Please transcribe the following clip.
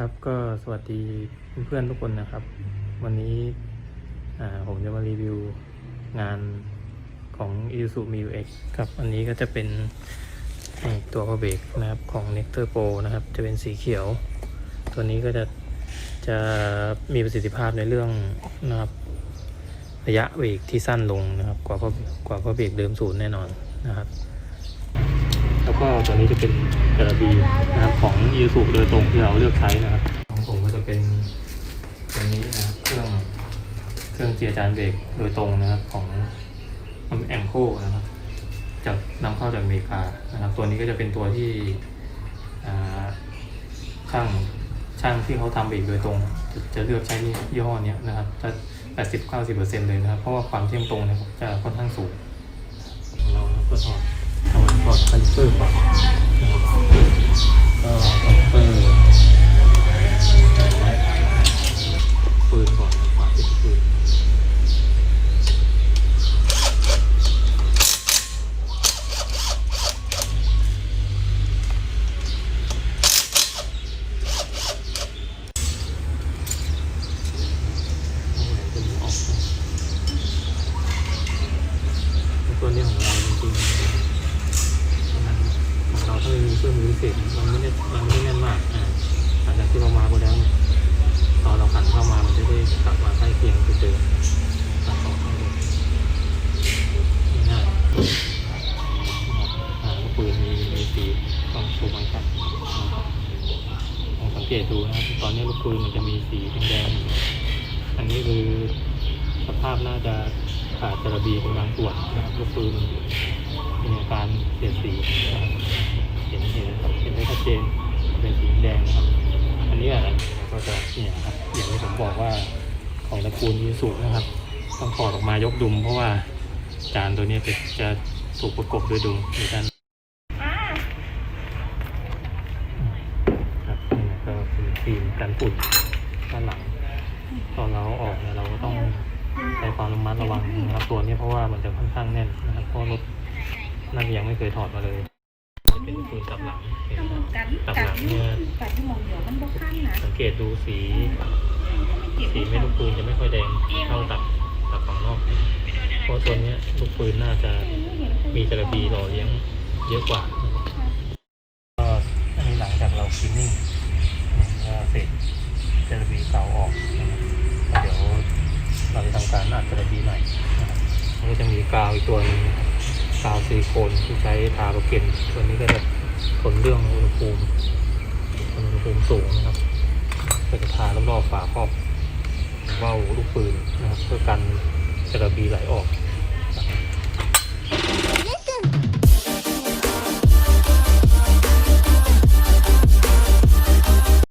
ครับก็สวัสดีเพื่อนๆทุกคนนะครับ วันนี้ผมจะมารีวิวงานของ i s u m i u X ครับอันนี้ก็จะเป็นตัวพอเบรกนะครับของ Nectar Pro นะครับ จะเป็นสีเขียว ตัวนี้ก็จะจะมีประสิทธิภาพในเรื่องนะครับระยะเบรกที่สั้นลงนะครับ กว่าพอกว่าพอเบรกเดิมศูนย์แน่นอนนะครับ แล้วก็ตัวนี้จะเป็นกระบีนะครับของยูสุโดยตรงที่เราเลือกใช้นะครับ ของผมก็จะเป็นตัวนี้นะครับเครื่องเครื่องเจียร์จานเบรกโดยตรงนะครับของแองโคนะครับจากนำเข้าจากอเมริกานะครับ ตัวนี้ก็จะเป็นตัวที่ช่างช่างที่เขาทำเบรกโดยตรง จะจะเลือกใช้นี่ยี่ห้อนี้นะครับจะ80 90เลยนะครับ เพราะว่าความเที่ยงตรงเนี่ยจะค่อนข้างสูงของเราก็ถอดเอาถอ ดคาลิเปอร์ก่อนนะครับก็คาลิเปอร์ปืนก่อนฝาปิดปืนเอาแหวนตัวนี้ออกตัวนี้ของเราจริงๆ ของเราถ้าไม่มี เศษมันไม่ได้มันไม่ได้แน่นมากอ่าหลังจากที่เรามาไปแล้วเนี่ยตอนเราขันเข้ามามันจะได้กลับมาใกล้เคียงคือเดิมตัดต่อให้ดูง่ายอ่าลูกปืนมีมีสีต้องสูงมันครับลองสังเกตดูนะครับตอนนี้ลูกปืนมันจะมีสีแดงๆอันนี้คือสภาพน่าจะขาดจระบีเป็นบางส่วนนะครับลูกปืนมีอาการเปลี่ยนสีนะครับเห็นเห็นครับเห็นได้ชัดเจนเป็นสีแดงนะครับ อันนี้อะไรก็จะ เนี่ยครับอย่างที่ผมบอกว่าของตระกูลยีสุนะครับ ต้องถอดออกมายกดุม เพราะว่าจานตัวนี้จะจะถูกประกบด้วยดุมในการครับนี่ก็เป็นฟิล์มกันฝุ่นด้านหลัง ตอนเราเอาออกเนี่ยเราก็ต้องใช้ความระมัดระวังนะครับตัวนี้เพราะว่ามันจะค่อนข้างแน่นนะครับเพราะรถน่าจะยังไม่เคยถอดมาเลย เป็นปืนกลับหลัง เห็นไหมครับกันกลับกัหลังเนี่ยกัดที่มองเดียวมันบ่ขั้นนะสังเกตดูสีสีไม่ลูกปืนจะไม่ค่อยแดงเท่ากับกับฝั่งนอกนะเพราะตัวเนี้ยลูกปืนน่าจะมีจระบีหล่อเลี้ยงเยอะกว่านะครับก็อันนี้หลังจากเราคลีนนิ่งก็เสร็จจระบีเก่าออกนะครับแล้วเดี๋ยวเราจะทำการอัดจระบีใหม่นะครับแล้วก็จะมีกาวอีกตัวหนึงนะครับกาวซิลิโคนที่ใช้ทาโลเกนตัวนี้ก็จะ ผลเรื่องอุณหภูมิอุณหภูมิสูงนะครับก็จะทารอบๆฝาครอบเบ้าลูกปืนนะครับ เพื่อกันจระบีไหลออก